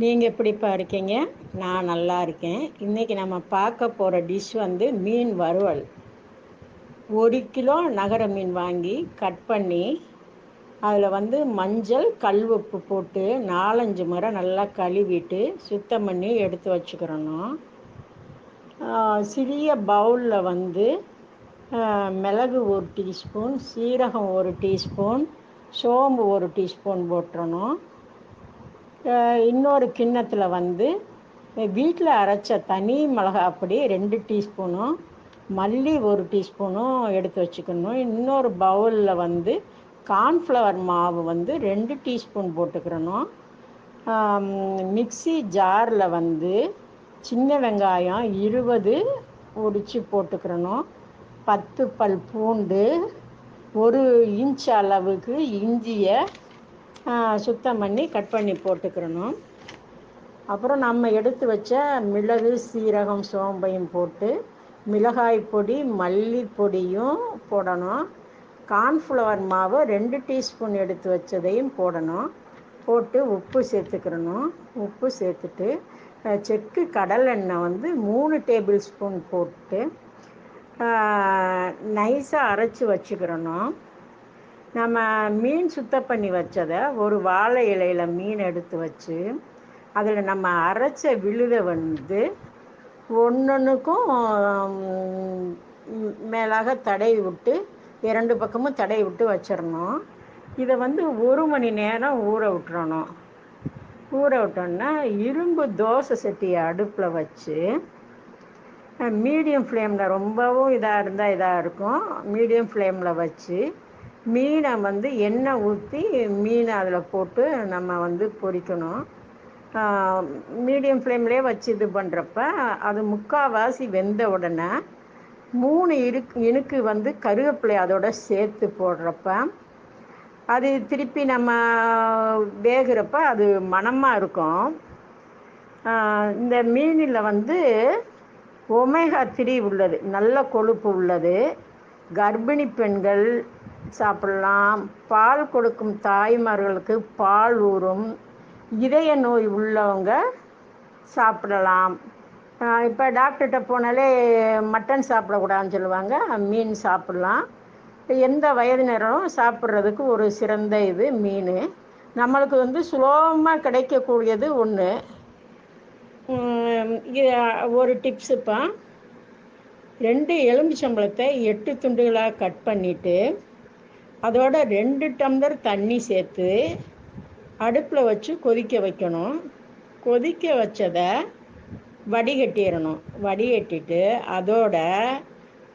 நீங்கள் எப்படிப்பா இருக்கீங்க? நான் நல்லா இருக்கேன். இன்றைக்கி நம்ம பார்க்க போகிற டிஷ் வந்து மீன் வறுவல். ஒரு கிலோ நகர மீன் வாங்கி கட் பண்ணி அதில் வந்து மஞ்சள் கல் உப்பு போட்டு நாலஞ்சு முறை நல்லா கழுவிட்டு சுத்தம் பண்ணி எடுத்து வச்சுக்கிறணும். சிறிய பவுலில் வந்து மிளகு ஒரு டீஸ்பூன் சீரகம் ஒரு டீஸ்பூன் சோம்பு ஒரு டீஸ்பூன் போட்டுறணும். இன்னொரு கிண்ணத்தில் வந்து வீட்டில் அரைச்ச தனி மிளகா அப்படி ரெண்டு டீஸ்பூனும் மல்லி ஒரு டீஸ்பூனும் எடுத்து வச்சுக்கணும். இன்னொரு பவுலில் வந்து கார்ன்ஃப்ளவர் மாவு வந்து ரெண்டு டீஸ்பூன் போட்டுக்கிறணும். மிக்சி ஜாரில் வந்து சின்ன வெங்காயம் இருபது உடிச்சு போட்டுக்கிறணும். பத்து பல் பூண்டு ஒரு இன்ச் அளவுக்கு இஞ்சியை சுத்தம் பண்ணி கட் பண்ணி போட்டுக்கிறணும். அப்புறம் நம்ம எடுத்து வச்ச மிளகு சீரகம் சோம்பையும் போட்டு மிளகாய் பொடி மல்லிப்பொடியும் போடணும். கார்ன்ஃப்ளவர் மாவு ரெண்டு டீஸ்பூன் எடுத்து வச்சதையும் போடணும். போட்டு உப்பு சேர்த்துக்கிறணும். உப்பு சேர்த்துட்டு செக்கு கடலெண்ணெய் வந்து மூணு டேபிள் ஸ்பூன் போட்டு நைஸாக அரைச்சி வச்சுக்கிறணும். நம்ம மீன் சுத்தம் பண்ணி வச்சதை ஒரு வாழை இலையில் மீன் எடுத்து வச்சு அதில் நம்ம அரைச்ச விழுதை வந்து ஒன்றுக்கும் மேலாக தடை விட்டு இரண்டு பக்கமும் தடை விட்டு வச்சிடணும். இதை வந்து ஒரு மணி நேரம் ஊற விட்டுறணும். ஊற விட்டோன்னா இரும்பு தோசை சட்டியை அடுப்பில் வச்சு மீடியம் ஃப்ளேமில் ரொம்பவும் இதாக இருந்தால் இதாக இருக்கும். மீடியம் ஃப்ளேமில் வச்சு மீனை வந்து எண்ணெய் ஊற்றி மீனை அதில் போட்டு நம்ம வந்து பொரிக்கணும். மீடியம் ஃப்ளேம்லேயே வச்சு இது பண்ணுறப்ப அது முக்கால்வாசி வெந்த உடனே மூணு இருக்கு இனுக்கு வந்து கருவேப்பிலை அதோட சேர்த்து போடுறப்ப அது திருப்பி நம்ம வேகிறப்ப அது மணமாக இருக்கும். இந்த மீனில் வந்து ஒமேகா த்ரீ உள்ளது நல்ல கொழுப்பு உள்ளது. கர்ப்பிணி பெண்கள் சாப்பிடலாம். பால் கொடுக்கும் தாய்மார்களுக்கு பால் ஊறும். இதய நோய் உள்ளவங்க சாப்பிடலாம். இப்போ டாக்டர்கிட்ட போனாலே மட்டன் சாப்பிடக்கூடாதுன்னு சொல்லுவாங்க. மீன் சாப்பிட்லாம். எந்த வயதினரும் சாப்பிட்றதுக்கு ஒரு சிறந்த இது மீன். நம்மளுக்கு வந்து சுலபமாக கிடைக்கக்கூடியது ஒன்று ஒரு டிப்ஸுப்பா ரெண்டு எலும்பிச்சம்பழத்தை எட்டு துண்டுகளாக கட் பண்ணிவிட்டு அதோட ரெண்டு டம்ளர் தண்ணி சேர்த்து அடுப்பில் வச்சு கொதிக்க வைக்கணும். கொதிக்க வச்சதை வடிகட்டிடணும். வடிகட்டிட்டு அதோட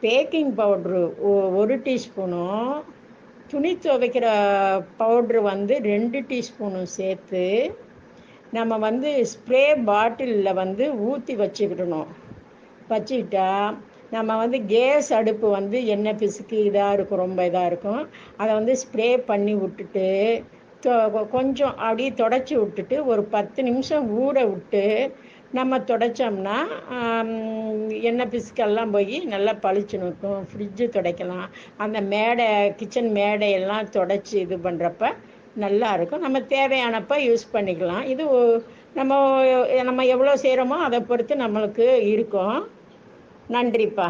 பேக்கிங் பவுட்ரு ஒரு டீஸ்பூனும் துணி துவைக்கிற பவுட்ரு வந்து ரெண்டு டீஸ்பூனும் சேர்த்து நம்ம வந்து ஸ்ப்ரே பாட்டிலில் வந்து ஊற்றி வச்சுக்கிடணும். வச்சுக்கிட்டா நம்ம வந்து கேஸ் அடுப்பு வந்து எண்ணெய் பிசுக்கு இதாக இருக்கும் ரொம்ப இதாக இருக்கும். அதை வந்து ஸ்ப்ரே பண்ணி விட்டுட்டு கொஞ்சம் அப்படியே தொடச்சி விட்டுட்டு ஒரு பத்து நிமிஷம் ஊற விட்டு நம்ம தொடச்சோம்னா எண்ணெய் பிசுக்கெல்லாம் போய் நல்லா பளிச்சு நிற்கும் ஃப்ரிட்ஜு துடைக்கலாம். அந்த மேடை கிச்சன் மேடையெல்லாம் தொடச்சி இது பண்ணுறப்ப நல்லா இருக்கும். நம்ம தேவையானப்போ யூஸ் பண்ணிக்கலாம். இது நம்ம நம்ம எவ்வளோ செய்கிறோமோ அதை பொறுத்து நம்மளுக்கு இருக்கும். நன்றிப்பா.